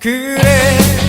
그래.